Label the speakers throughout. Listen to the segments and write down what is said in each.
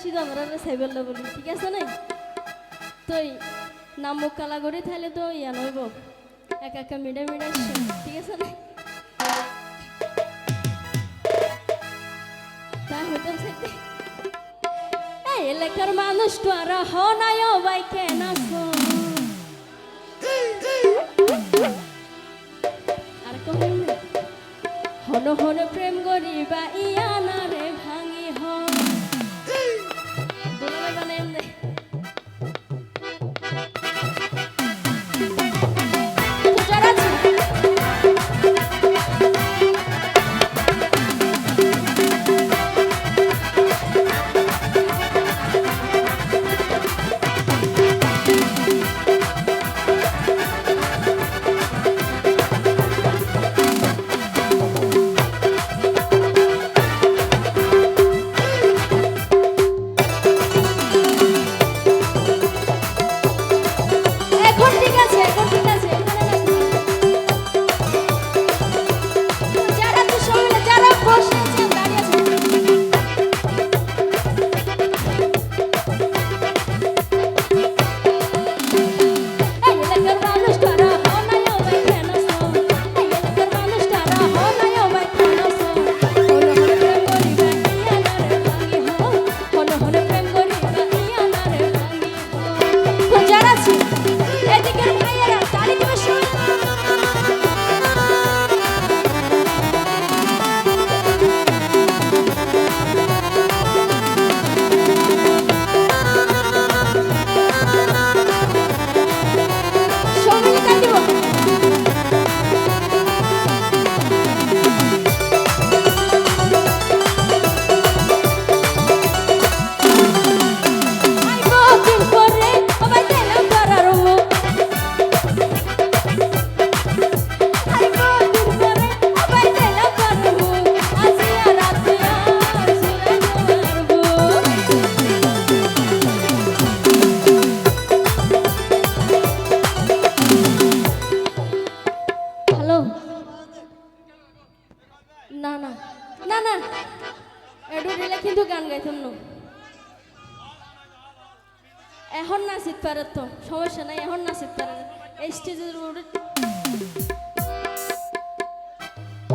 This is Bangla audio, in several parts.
Speaker 1: সিধা আমার সাইবেল বলি, ঠিক আছে না তুই নাম মুখ কালা করে তাহলে তো ইয়া নইব। মিডে মিডে ঠিক আছে না এলাকার মানুষ তো আর কেন আর হন হন প্রেম গরিবা ইয়া জন্য। এখন নাচিত পারে তো, সমস্যা নাই, এখন নাচিত পারে না এই স্টেজের উপরে।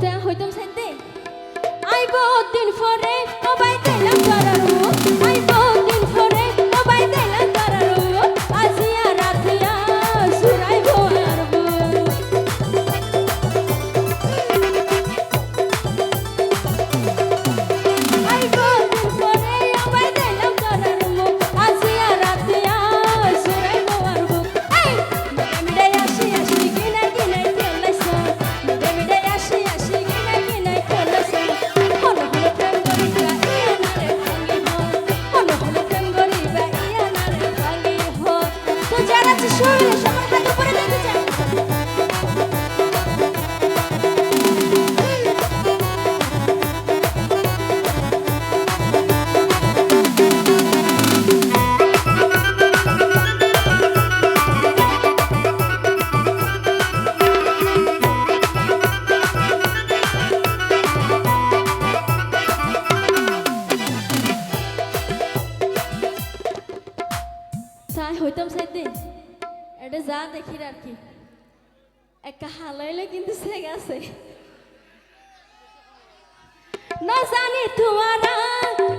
Speaker 1: তা হইতাম সাইতে আইব দিন পরে মোবাইল দেখি আর কি। একটা হালাইলে কিন্তু সে গেছে না জানি তোমারা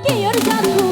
Speaker 1: কি ওর জাদু?